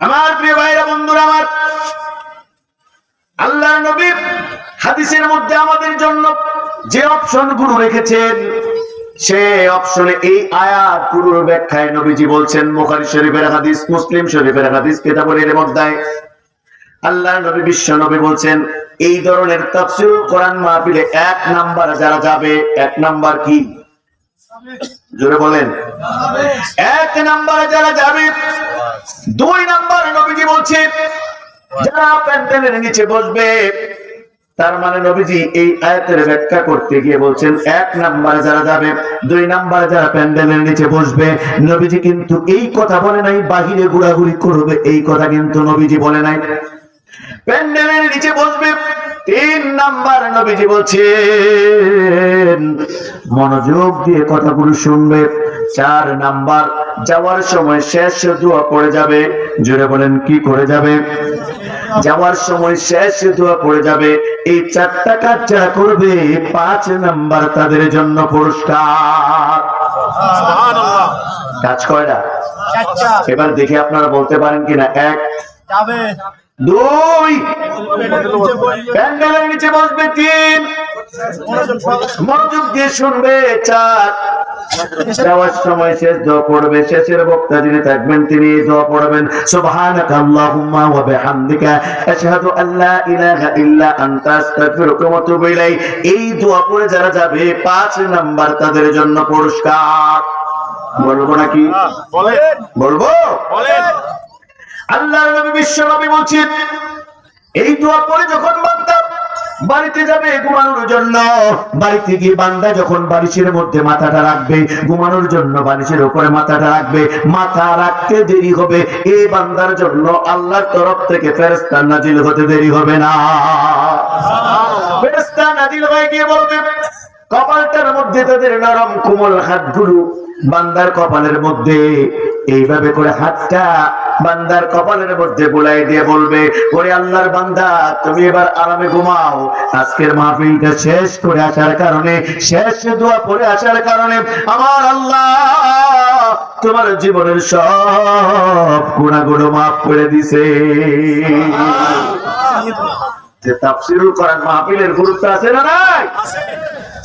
আমার প্রিয় ভাইরা, বন্ধুরা আমার, আল্লাহর নবী হাদিসের মধ্যে আমাদের জন্য যে অপশনগুলো রেখেছেন, সে অপশনে এই আয়াত পুরো ব্যাখ্যায় নবীজি বলছেন, বুখারী শরীফের হাদিস, মুসলিম শরীফের হাদিস কিতাবের মধ্যে। আল্লাহ নবী বিশ্ব নবী বলছেন, এই ধরনের তাফসীর কোরআন মাহফিলে এক নাম্বার যারা যাবে, এক নাম্বার কি? জোরে বলেন। এক নাম্বার যারা যাবে বলছে যারা প্যান্ডেলের নিচে বসবে, তার মানে নবীজি এই আয়াতের ব্যাখ্যা করতে গিয়ে বলছেন, এক নাম্বারে যারা যাবে, দুই নাম্বারে যারা প্যান্ডেলের নিচে বসবে, নবীজি কিন্তু এই কথা বলে নাই, বাহিরে ঘোরাঘুরি করবে, এই কথা কিন্তু নবীজি বলে নাই। প্যান্ডেলের নিচে বসবে, তিন নাম্বার নবীজি বলছেন, মনোযোগ দিয়ে কথাগুলো শুনবে, চার নাম্বার যাওয়ার সময় শেষ দোয়া পড়ে যাবে। জোরে বলেন কি করে যাবে? যাওয়ার সময় শেষ দোয়া পড়ে যাবে। এই চারটা কাজ যারা করবে পাঁচ নাম্বার তাদের জন্য পুরস্কার। কাজ কয়টা? এবার দেখে আপনারা বলতে পারেন কিনা। এক দুই প্যান্ডেলের নিচে বসবে তিন। মনোযোগ দিয়ে শুনবে চার। যাওয়ার সময় শেষ দোয়া পড়বে শেষের বক্তা যিনি থাকবেন তিনি এই দোয়া পড়বেন। সুবহানাকা আল্লাহুম্মা ওয়া বিহামদিকা আশহাদু আল্লা ইলাহা ইল্লা আনতা আস্তাগফিরুকা ওয়া আতুবু ইলাইক। এই দোয়া পড়ে যারা যাবে পাঁচ নাম্বার তাদের জন্য পুরস্কার। বলব নাকি? বলেন। বলব? বলেন। আল্লাহর নবী বিশ্ব নবী বলছেন এই দোয়া পরে যখন বান্দা বাড়িতে যাবে ঘুমানোর জন্য। বাড়িতে গিয়ে বান্দা যখন বালিশের মধ্যে মাথাটা রাখবে ঘুমানোর জন্য বালিশের উপরে মাথাটা রাখবে মাথা রাখতে দেরি হবে। এই বান্দার জন্য আল্লাহর তরফ থেকে ফেরেস্তা নাজিল হতে দেরি হবে না। ফেরেস্তা নাজিল হয়ে গিয়ে বলবে কপালটার মধ্যে তাদের নরম কোমল হাতগুলো বান্দার কপালের মধ্যে এইভাবে করে হাতটা বান্দার কপালের মধ্যে বুলাই দিয়ে বলবে, ওরে আল্লাহর বান্দা, তুমি এবার আরামে ঘুমাও। আজকের মাহফিলটা শেষ করে আসার কারণে, শেষ দোয়া পড়ে আসার কারণে আমার আল্লাহ তোমার জীবনের সব গুণাগুলো মাফ করে দিছে। যে তাফসিরুল কোরআন মাহফিলের গুরুত্ব আছে না নাই?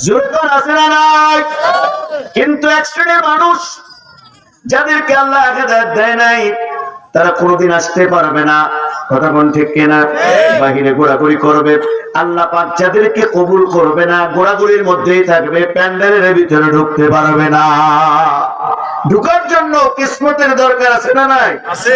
জোরদার আছে না নাই? কিন্তু এক শ্রেণির মানুষ, যাদেরকে আল্লাহ দেয় নাই তারা কোনোদিন আসতে পারবে না। কথা মন ঠিক কিনা? বাহিরে ঘোরাঘুরি করবে। আল্লাহ পাক যাদেরকে কবুল করবে না ঘোরাঘুরির মধ্যেই থাকবে প্যান্ডেলের ভিতরে ঢুকতে পারবে না। ঢুকার জন্য কিসমতের দরকার আছে না নাই? আছে।